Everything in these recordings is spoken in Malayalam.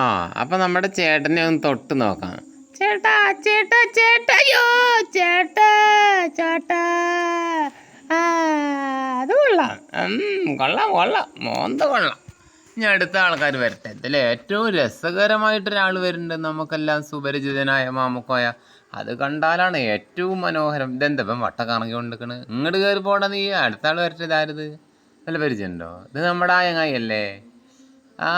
ആ അപ്പം നമ്മുടെ ചേട്ടനെ ഒന്ന് തൊട്ട് നോക്കാം. ചേട്ടാ ചേട്ടാ ചേട്ടയോ ചേട്ടാ ചേട്ടാ. അത് കൊള്ളാം. കൊള്ളാം കൊള്ളാം. മോന്ത കൊള്ളാം. ഇനി അടുത്ത ആൾക്കാർ വരട്ടെ. ഇതിൽ ഏറ്റവും രസകരമായിട്ട് ഒരാൾ വരുന്നുണ്ട് നമുക്കെല്ലാം സുപരിചിതനായ മാമുക്കോയ. അത് കണ്ടാലാണ് ഏറ്റവും മനോഹരം. ഇതെന്താ ഇപ്പം വട്ട കറങ്ങി കൊണ്ടിരിക്കണ്? ഇങ്ങോട്ട് കയറി പോടാ നീ അടുത്ത ആൾ വരട്ടെ ഇതാരത്? നല്ല പരിചയമുണ്ടോ? ഇത് നമ്മുടെ ആയങ്ങായി അല്ലേ? ആ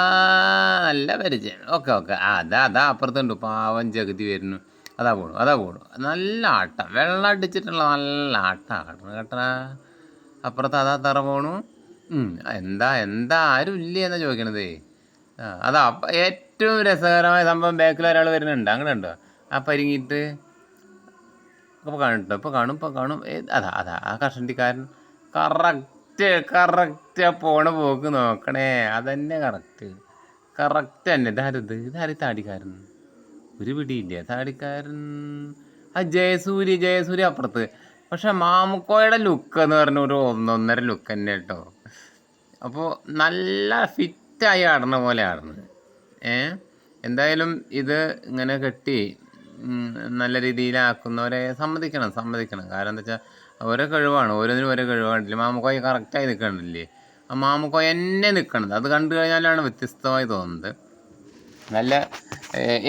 നല്ല പരിചയം. Okay okay. അതാ അതാ അപ്പുറത്തുണ്ട്. പാവം ജഗതി വരുന്നു. അതാ പോണു അതാ പോണു. നല്ല ആട്ടം. വെള്ളം അടിച്ചിട്ടുള്ള നല്ല ആട്ടാണ് കേട്ടാ അപ്പുറത്ത് അതാ തറ പോണു. എന്താ എന്താ? ആരും ഇല്ല എന്നാ ചോദിക്കണത്? അതാ ഏറ്റവും രസകരമായ സംഭവം ബാക്കിൽ ഒരാൾ വരുന്നുണ്ട്. അങ്ങനെ ഉണ്ടോ ആ പരിങ്ങിയിട്ട്. അപ്പോൾ കാണും ഇപ്പോൾ കാണും ഇപ്പോൾ കാണും. അതാ അതാ ആ കഷണ്ടിക്കാരൻ. കറക്റ്റ് കറക്റ്റ് ആ പോണ പോക്ക് നോക്കണേ. അതന്നെ കറക്റ്റ് കറക്റ്റ് തന്നെ. ഇതാരത് ഇതാര് താടിക്കാരൻ? ഒരു പിടിയില്ല. താടിക്കാരൻ? ആ ജയസൂര്യ ജയസൂര്യ അപ്പുറത്ത്. പക്ഷെ മാമുക്കോയുടെ ലുക്ക് എന്ന് പറഞ്ഞ ഒരു ഒന്നൊന്നര ലുക്ക് തന്നെ കേട്ടോ. അപ്പോൾ നല്ല ഫിറ്റായി ആടണ പോലെ ആടുന്നത് ഏ? എന്തായാലും ഇത് ഇങ്ങനെ കെട്ടി നല്ല രീതിയിലാക്കുന്നവരെ സമ്മതിക്കണം സമ്മതിക്കണം. കാരണം എന്താ വെച്ചാൽ ഓരോ കഴിവാണ്. ഓരോന്നിനും ഓരോ കഴിവാണില്ലേ. മാമുക്കോയ കറക്റ്റായി നിൽക്കണില്ലേ ആ മാമുക്കോയ എന്നെ നിൽക്കണത് അത് കണ്ടു കഴിഞ്ഞാലാണ് വ്യത്യസ്തമായി തോന്നുന്നത്. നല്ല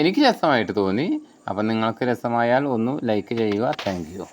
എനിക്ക് രസമായിട്ട് തോന്നി. അപ്പം നിങ്ങൾക്ക് രസമായാൽ ഒന്ന് ലൈക്ക് ചെയ്യുക. Thank you